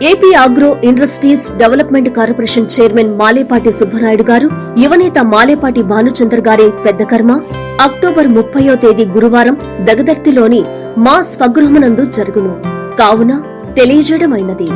AP Agro Industries Development Corporation chairman Malepati Subbanaidu గారు యువనేత మాలేపాటి భానుచందర్ గారి పెద్ద కర్మ అక్టోబర్ ముప్పయో తేదీ గురువారం దగదర్తిలోని మా స్వగృహమునందు జరుగును. కావున తెలియజేయడమైనది.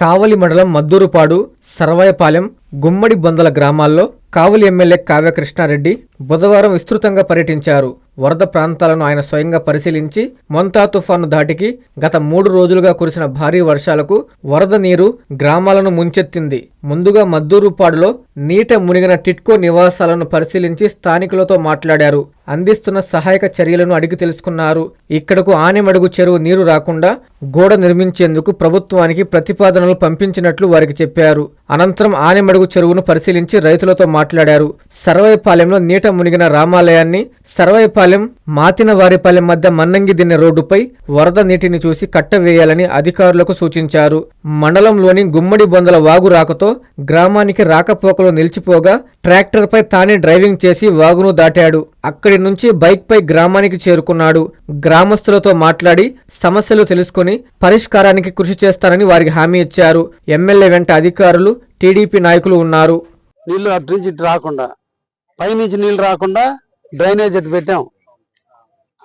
కావలి మండలం మద్దూరుపాడు సర్వాయపాలెం గుమ్మడి బొందల గ్రామాల్లో కావలి ఎమ్మెల్యే కావ్యకృష్ణారెడ్డి బుధవారం విస్తృతంగా పర్యటించారు. వరద ప్రాంతాలను ఆయన స్వయంగా పరిశీలించి మొంతా తుఫాను ధాటికి గత మూడు రోజులుగా కురిసిన భారీ వర్షాలకు వరద నీరు గ్రామాలను ముంచెత్తింది. ముందుగా మద్దూరుపాడులో నీట మునిగిన టిట్కో నివాసాలను పరిశీలించి స్థానికులతో మాట్లాడారు. అందిస్తున్న సహాయక చర్యలను అడిగి తెలుసుకున్నారు. ఇక్కడకు ఆనెమడుగు చెరువు నీరు రాకుండా గోడ నిర్మించేందుకు ప్రభుత్వానికి ప్రతిపాదనలు పంపించినట్లు వారికి చెప్పారు. అనంతరం ఆనెమడుగు చెరువును పరిశీలించి రైతులతో మాట్లాడారు. సర్వేపాలెంలో నీట మునిగిన రామాలయాన్ని సర్వైపాలెం మాతినవారిపాలెం మధ్య మన్నంగి రోడ్డుపై వరద నీటిని చూసి కట్టవేయాలని అధికారులకు సూచించారు. మండలంలోని గుమ్మడి బొందల వాగు రాకతో గ్రామానికి రాకపోకలు నిలిచిపోగా ట్రాక్టర్పై తానే డ్రైవింగ్ చేసి వాగును దాటాడు. అక్కడి నుంచి బైక్పై గ్రామానికి చేరుకున్నాడు. గ్రామస్తులతో మాట్లాడి సమస్యలు తెలుసుకుని పరిష్కారానికి కృషి చేస్తారని వారికి హామీ ఇచ్చారు. ఎమ్మెల్యే వెంట అధికారులు టీడీపీ నాయకులు ఉన్నారు. నీళ్ళు అటు నుంచి రాకుండా పైనుంచి నీళ్ళు రాకుండా డ్రైనేజ్ అటు పెట్టాం.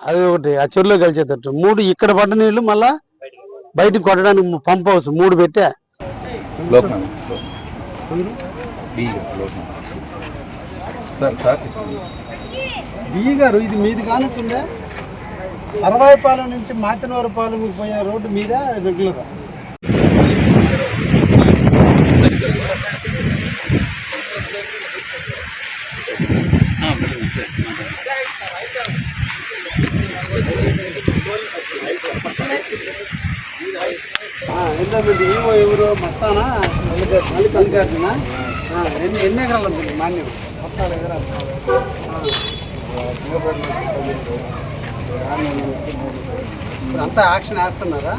అది ఒకటి ఆ చెరువులో కలిసేటట్టు. మూడు ఇక్కడ పడ్డ నీళ్ళు మళ్ళా బయటకు కొట్టడానికి పంప్ హౌస్ మూడు పెట్టా. బి గారు ఇది మీది కానుంటుందా సర్వాయిపాలెం నుంచి మాతినవరపాలెం పోయే రోడ్డు మీద రెగ్యులర్? ఎంతమంది ఏవో ఎవరు మస్తానా? మల్లికార్జున? ఎన్ని ఎన్ని ఎకరాలు ఉంటుంది మాన్యం? మొత్తం ఎకరాలు ఇప్పుడు అంతా యాక్షన్ వేస్తున్నారా?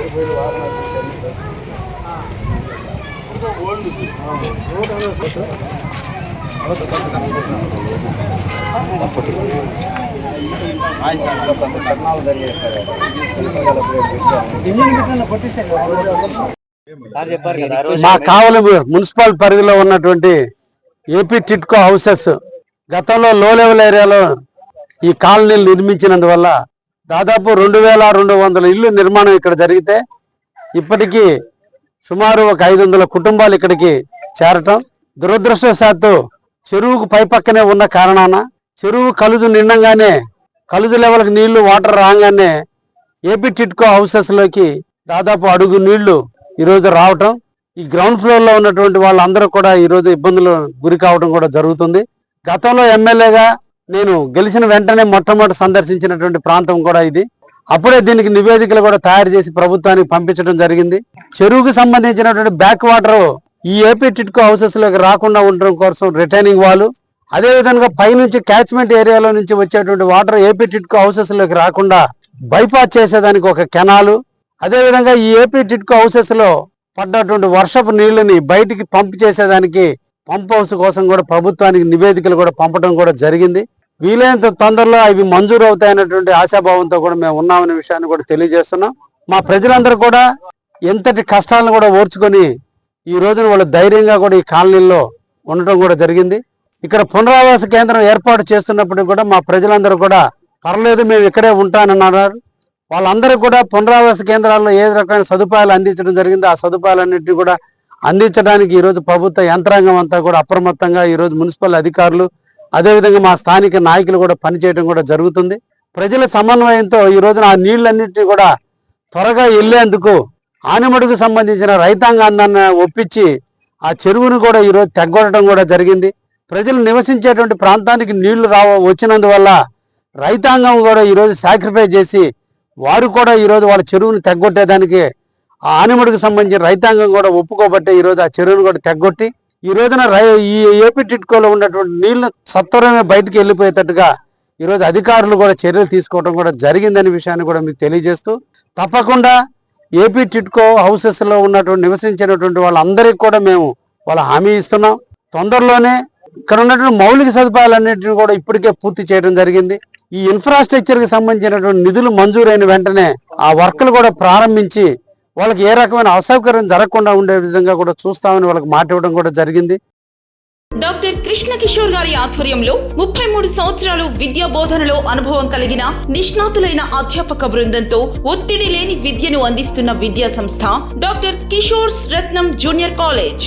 ఇంజిన్ మా కావలి మున్సిపల్ పరిధిలో ఉన్నటువంటి ఏపీ టిట్కో హౌసెస్ గతంలో లో లెవెల్ ఏరియాలో ఈ కాలనీలు నిర్మించినందువల్ల దాదాపు రెండు వేల రెండు వందల ఇల్లు నిర్మాణం ఇక్కడ జరిగితే ఇప్పటికీ సుమారు ఒక ఐదు వందల కుటుంబాలు ఇక్కడికి చేరటం. దురదృష్టవశాత్తు చెరువుకు పై పక్కనే ఉన్న కారణాన చెరువు కలుజు నిండంగానే కలుజు లెవెల్కి నీళ్ళు వాటర్ రాగానే ఏపీ టిట్కో హౌసెస్లోకి దాదాపు అడుగు నీళ్ళు ఈరోజు రావటం. ఈ గ్రౌండ్ ఫ్లోర్లో ఉన్నటువంటి వాళ్ళందరూ కూడా ఈ రోజు ఇబ్బందులు గురి కావడం కూడా జరుగుతుంది. గతంలో ఎమ్మెల్యేగా నేను గెలిచిన వెంటనే మొట్టమొదటి సందర్శించినటువంటి ప్రాంతం కూడా ఇది. అప్పుడే దీనికి నివేదికలు కూడా తయారు చేసి ప్రభుత్వానికి పంపించడం జరిగింది. చెరువుకు సంబంధించినటువంటి బ్యాక్ వాటర్ ఈ ఏపీ టిట్కో హౌసెస్లోకి రాకుండా ఉండడం కోసం రిటైనింగ్ వాళ్ళు అదే విధంగా పైనుంచి క్యాచ్మెంట్ ఏరియాలో నుంచి వచ్చేటువంటి వాటర్ ఏపీ టిట్కో హౌసెస్లోకి రాకుండా బైపాస్ చేసేదానికి ఒక కెనాలు అదేవిధంగా ఈ ఏపీ టిట్కో హౌసెస్లో పడ్డటువంటి వర్షపు నీళ్ళని బయటికి పంప్ చేసేదానికి పంప్ హౌస్ కోసం కూడా ప్రభుత్వానికి నివేదికలు కూడా పంపడం కూడా జరిగింది. వీలైనంత తొందరలో అవి మంజూరు అవుతాయనేటువంటి ఆశాభావంతో కూడా మేము ఉన్నామనే విషయాన్ని కూడా తెలియజేస్తున్నాం. మా ప్రజలందరూ కూడా ఎంతటి కష్టాలను కూడా ఓర్చుకొని ఈ రోజున వాళ్ళు ధైర్యంగా కూడా ఈ కాలనీల్లో ఉండటం కూడా జరిగింది. ఇక్కడ పునరావాస కేంద్రం ఏర్పాటు చేస్తున్నప్పుడు కూడా మా ప్రజలందరూ కూడా పర్లేదు మేము ఇక్కడే ఉంటానన్నారు. వాళ్ళందరూ కూడా పునరావాస కేంద్రాల్లో ఏ రకమైన సదుపాయాలు అందించడం జరిగిందో ఆ సదుపాయాలన్నింటినీ కూడా అందించడానికి ఈరోజు ప్రభుత్వ యంత్రాంగం అంతా కూడా అప్రమత్తంగా ఈరోజు మున్సిపల్ అధికారులు అదేవిధంగా మా స్థానిక నాయకులు కూడా పనిచేయడం కూడా జరుగుతుంది. ప్రజల సమన్వయంతో ఈ రోజున ఆ నీళ్ళన్నింటినీ కూడా త్వరగా వెళ్ళేందుకు ఆనిమడుకు సంబంధించిన రైతాంగాన్ని ఒప్పించి ఆ చెరువును కూడా ఈరోజు తెగ్గొట్టడం కూడా జరిగింది. ప్రజలు నివసించేటువంటి ప్రాంతానికి నీళ్ళు రావ వచ్చినందువల్ల రైతాంగం కూడా ఈరోజు సాక్రిఫై చేసి వారు కూడా ఈరోజు వాళ్ళ చెరువును తెగ్గొట్టేదానికి ఆ ఆనిమడుకు సంబంధించిన రైతాంగం కూడా ఒప్పుకోబట్టే ఈరోజు ఆ చెరువును కూడా తెగ్గొట్టి ఈ రోజున రై ఈ ఏపీ టిట్కోలో ఉన్నటువంటి నీళ్ళు సత్వరమే బయటికి వెళ్ళిపోయేటట్టుగా ఈరోజు అధికారులు కూడా చర్యలు తీసుకోవడం కూడా జరిగిందనే విషయాన్ని కూడా మీకు తెలియజేస్తూ తప్పకుండా ఏపీ టిట్కో హౌసెస్లో ఉన్నటువంటి నివసించినటువంటి వాళ్ళందరికీ కూడా మేము వాళ్ళ హామీ ఇస్తున్నాం. తొందరలోనే ఇక్కడ ఉన్నటువంటి మౌలిక సదుపాయాలన్నింటినీ కూడా ఇప్పటికే పూర్తి చేయడం జరిగింది. ఈ ఇన్ఫ్రాస్ట్రక్చర్కి సంబంధించినటువంటి నిధులు మంజూరైన వెంటనే ఆ వర్క్లు కూడా ప్రారంభించి వాళ్ళకి ఏ రకమైన అసౌకర్యం జరగకుండా ఉండే విధంగా కూడా చూస్తామని వాళ్ళకి మాట ఇవ్వడం కూడా జరిగింది. డాక్టర్ కృష్ణ కిషోర్ గారి ఆధ్వర్యంలో ముప్పై మూడు సంవత్సరాలు విద్యా బోధనలో అనుభవం కలిగిన నిష్ణాతులైన అధ్యాపక బృందంతో ఒత్తిడి లేని విద్యను అందిస్తున్న విద్యా సంస్థ doctor Kishore's Ratnam junior college.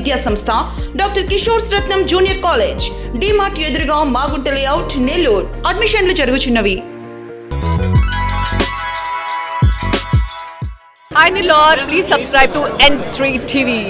విద్యా సంస్థ doctor Kishore Ratnam junior college DMart ఎదురుగా మాగుంట లేఅవుట్ నెల్లూరు. అడ్మిషన్లు జరుగుచున్నవి. Hi Nilor, please subscribe to N3 TV